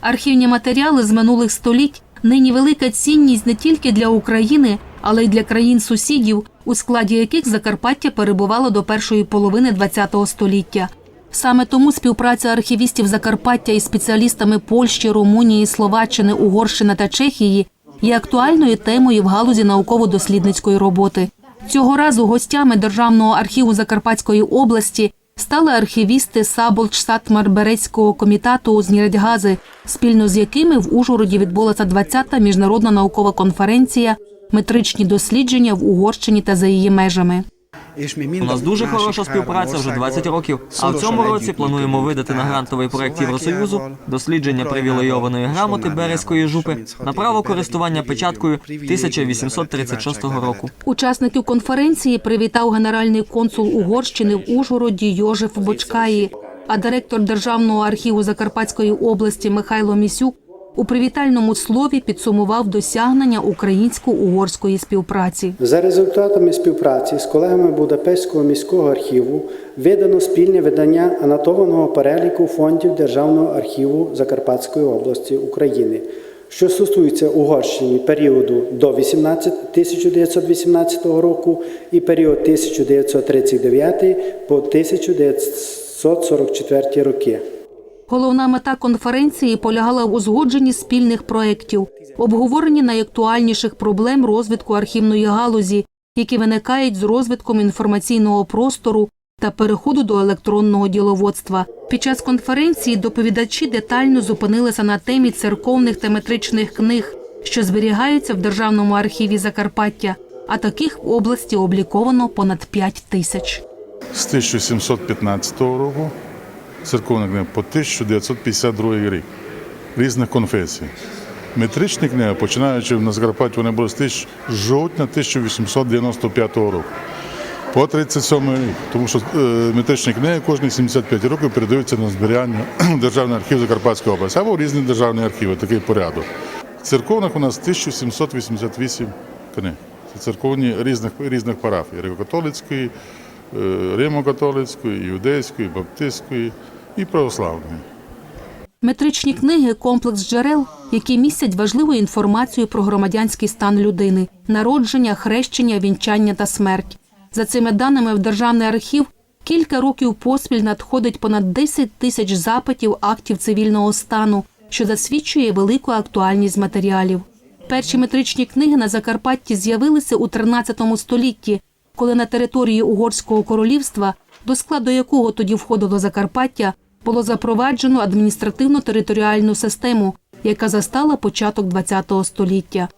Архівні матеріали з минулих століть нині велика цінність не тільки для України, але й для країн-сусідів, у складі яких Закарпаття перебувало до першої половини ХХ століття. Саме тому співпраця архівістів Закарпаття із спеціалістами Польщі, Румунії, Словаччини, Угорщини та Чехії є актуальною темою в галузі науково-дослідницької роботи. Цього разу гостями Державного архіву Закарпатської області стали архівісти Саболч-Сатмар-Берецького комітету з Нірядгази, спільно з якими в Ужгороді відбулася 20-та міжнародна наукова конференція «Метричні дослідження в Угорщині та за її межами». У нас дуже хороша співпраця вже 20 років. А в цьому році плануємо видати на грантовий проект Євросоюзу. Дослідження привілейованої грамоти Березької жупи на право користування печаткою 1836 року. Учасників конференції привітав генеральний консул Угорщини в Ужгороді Йожеф Бочкаї, а директор Державного архіву Закарпатської області Михайло Місюк у привітальному слові підсумував досягнення українсько-угорської співпраці. За результатами співпраці з колегами Будапештського міського архіву видано спільне видання анотованого переліку фондів Державного архіву Закарпатської області України, що стосується Угорщині періоду до 18 1918 року і період 1939 по 1944 роки. Головна мета конференції полягала в узгодженні спільних проєктів, обговоренні найактуальніших проблем розвитку архівної галузі, які виникають з розвитком інформаційного простору та переходу до електронного діловодства. Під час конференції доповідачі детально зупинилися на темі церковних та метричних книг, що зберігаються в Державному архіві Закарпаття, а таких в області обліковано понад 5 тисяч. з 1715 року, церковна книга по 1952 рік різних конфесій. Метричні книги, починаючи на Закарпатті, вони були з жовтня 1895 року. По 37 рік, тому що е, метричні книги кожні 75 років передаються на зберігання в Державний архів Закарпатської області або різні державні архіви, такий порядок. Церковних у нас 1788 книг. Це церковні різних, різних парафій греко-католицької, е, римо-католицької, іудейської, баптистської і православної. Метричні книги комплекс джерел, які містять важливу інформацію про громадянський стан людини, народження, хрещення, вінчання та смерть. За цими даними в Державний архів кілька років поспіль надходить понад 10 тисяч запитів актів цивільного стану, що засвідчує велику актуальність матеріалів. Перші метричні книги на Закарпатті з'явилися у 13 столітті, коли на території Угорського королівства, до складу якого тоді входило Закарпаття, було запроваджено адміністративно-територіальну систему, яка застала початок ХХ століття.